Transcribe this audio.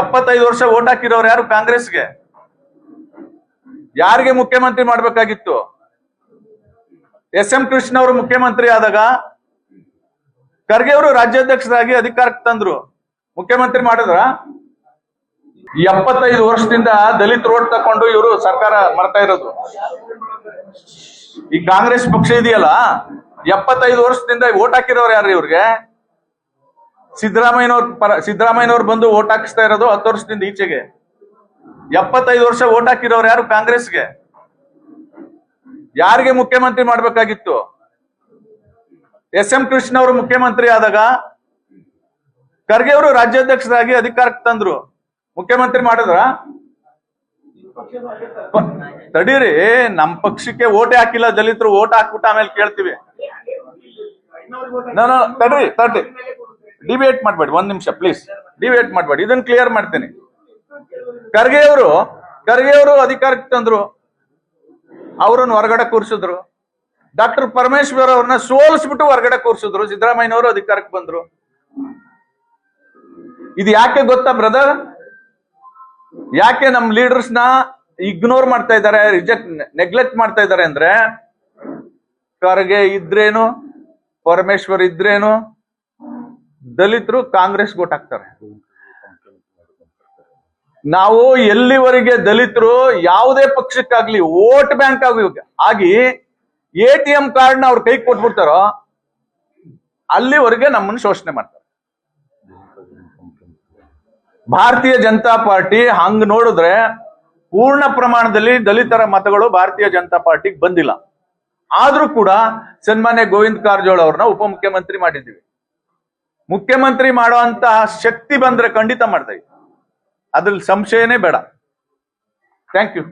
ಎಪ್ಪತ್ತೈದು ವರ್ಷ ಓಟ್ ಹಾಕಿರೋರು ಯಾರು ಕಾಂಗ್ರೆಸ್ಗೆ? ಯಾರಿಗೆ ಮುಖ್ಯಮಂತ್ರಿ ಮಾಡ್ಬೇಕಾಗಿತ್ತು? ಎಸ್ ಎಂ ಕೃಷ್ಣ ಅವರು ಮುಖ್ಯಮಂತ್ರಿ ಆದಾಗ ಖರ್ಗೆ ಅವರು ರಾಜ್ಯಾಧ್ಯಕ್ಷರಾಗಿ ಅಧಿಕಾರಕ್ಕೆ ತಂದ್ರು. ಮುಖ್ಯಮಂತ್ರಿ ಮಾಡಿದ್ರ? ಎಪ್ಪತ್ತೈದು ವರ್ಷದಿಂದ ದಲಿತ ರೋಡ್ ತಕೊಂಡು ಇವರು ಸರ್ಕಾರ ಮಾಡ್ತಾ ಇರೋದು. ಈ ಕಾಂಗ್ರೆಸ್ ಪಕ್ಷ ಇದೆಯಲ್ಲ? ಎಪ್ಪತ್ತೈದು ವರ್ಷದಿಂದ ಓಟ್ ಹಾಕಿರೋರು ಯಾರು ಇವ್ರಿಗೆ? ಸಿದ್ದರಾಮಯ್ಯನವ್ರ ಪರ, ಸಿದ್ದರಾಮಯ್ಯನವ್ರು ಬಂದು ಓಟ್ ಹಾಕಿಸ್ತಾ ಇರೋದು ಹತ್ತು ವರ್ಷದಿಂದ ಈಚೆಗೆ. ಎಪ್ಪತ್ತೈದು ವರ್ಷ ಓಟ್ ಹಾಕಿರೋರು ಯಾರು ಕಾಂಗ್ರೆಸ್ಗೆ? ಯಾರಿಗೆ ಮುಖ್ಯಮಂತ್ರಿ ಮಾಡ್ಬೇಕಾಗಿತ್ತು? ಎಸ್ ಎಂ ಕೃಷ್ಣ ಅವರು ಮುಖ್ಯಮಂತ್ರಿ ಆದಾಗ ಖರ್ಗೆ ಅವರು ರಾಜ್ಯಾಧ್ಯಕ್ಷರಾಗಿ ಅಧಿಕಾರಕ್ಕೆ ತಂದ್ರು. ಮುಖ್ಯಮಂತ್ರಿ ಮಾಡಿದ್ರ? ತಡೀರಿ ನಮ್ ಪಕ್ಷಕ್ಕೆ ಓಟೆ ಹಾಕಿಲ್ಲ, ದಲಿತರು ಓಟ್ ಹಾಕ್ಬಿಟ್ಟು ಆಮೇಲೆ ಕೇಳ್ತೀವಿ. ನಾನು ತಡ್ರಿ ತಡ್ರಿ. ಡಿಬೇಟ್ ಮಾಡಬೇಡಿ, ಒಂದ್ ನಿಮಿಷ ಪ್ಲೀಸ್ ಡಿಬೇಟ್ ಮಾಡಬೇಡಿ, ಇದನ್ನ ಕ್ಲಿಯರ್ ಮಾಡ್ತೀನಿ. ಖರ್ಗೆ ಅವರು ಖರ್ಗೆ ಅಧಿಕಾರಕ್ಕೆ ತಂದ್ರು. ಅವರನ್ನು ಹೊರಗಡೆ ಕೂರಿಸಿದ್ರು. ಡಾಕ್ಟರ್ ಪರಮೇಶ್ವರ್ ಅವ್ರನ್ನ ಸೋಲಿಸ್ಬಿಟ್ಟು ಹೊರಗಡೆ ಕೂರ್ಸಿದ್ರು. ಸಿದ್ದರಾಮಯ್ಯನವರು ಅಧಿಕಾರಕ್ಕೆ ಬಂದ್ರು. ಇದು ಯಾಕೆ ಗೊತ್ತಾ ಬ್ರದರ್ ಯಾಕೆ ನಮ್ ಲೀಡರ್ಸ್ನ ಇಗ್ನೋರ್ ಮಾಡ್ತಾ ಇದ್ದಾರೆ ರಿಜೆಕ್ಟ್ ನೆಗ್ಲೆಕ್ಟ್ ಮಾಡ್ತಾ ಇದ್ದಾರೆ ಅಂದ್ರೆ, ಖರ್ಗೆ ಇದ್ರೇನು, ಪರಮೇಶ್ವರ್ ಇದ್ರೇನು ದಲಿತರು ಕಾಂಗ್ರೆಸ್ ಓಟ್ ಹಾಕ್ತಾರೆ. ನಾವು ಎಲ್ಲಿವರೆಗೆ ದಲಿತರು ಯಾವುದೇ ಪಕ್ಷಕ್ಕಾಗ್ಲಿ ವೋಟ್ ಬ್ಯಾಂಕ್ ಆಗಿ ಆಗಿ ಎ ಟಿ ಎಂ ಕಾರ್ಡ್ನ ಅವ್ರ ಕೈ ಕೊಟ್ಬಿಡ್ತಾರೋ, ಅಲ್ಲಿವರೆಗೆ ನಮ್ಮನ್ನು ಶೋಷಣೆ ಮಾಡ್ತಾರೆ. ಭಾರತೀಯ ಜನತಾ ಪಾರ್ಟಿ ಹಂಗ್ ನೋಡಿದ್ರೆ ಪೂರ್ಣ ಪ್ರಮಾಣದಲ್ಲಿ ದಲಿತರ ಮತಗಳು ಭಾರತೀಯ ಜನತಾ ಪಾರ್ಟಿಗೆ ಬಂದಿಲ್ಲ. ಆದ್ರೂ ಕೂಡ ಸನ್ಮಾನ್ಯ ಗೋವಿಂದ ಕಾರಜೋಳ ಅವ್ರನ್ನ ಉಪಮುಖ್ಯಮಂತ್ರಿ ಮಾಡಿದ್ದೀವಿ. ಮುಖ್ಯಮಂತ್ರಿ ಮಾಡುವಂತ ಶಕ್ತಿ ಬಂದ್ರೆ ಖಂಡಿತ ಮಾಡ್ತಾ ಇದ್ದೀವಿ ಅದ್ರಲ್ಲಿ ಸಂಶಯನೇ ಬೇಡ. Thank you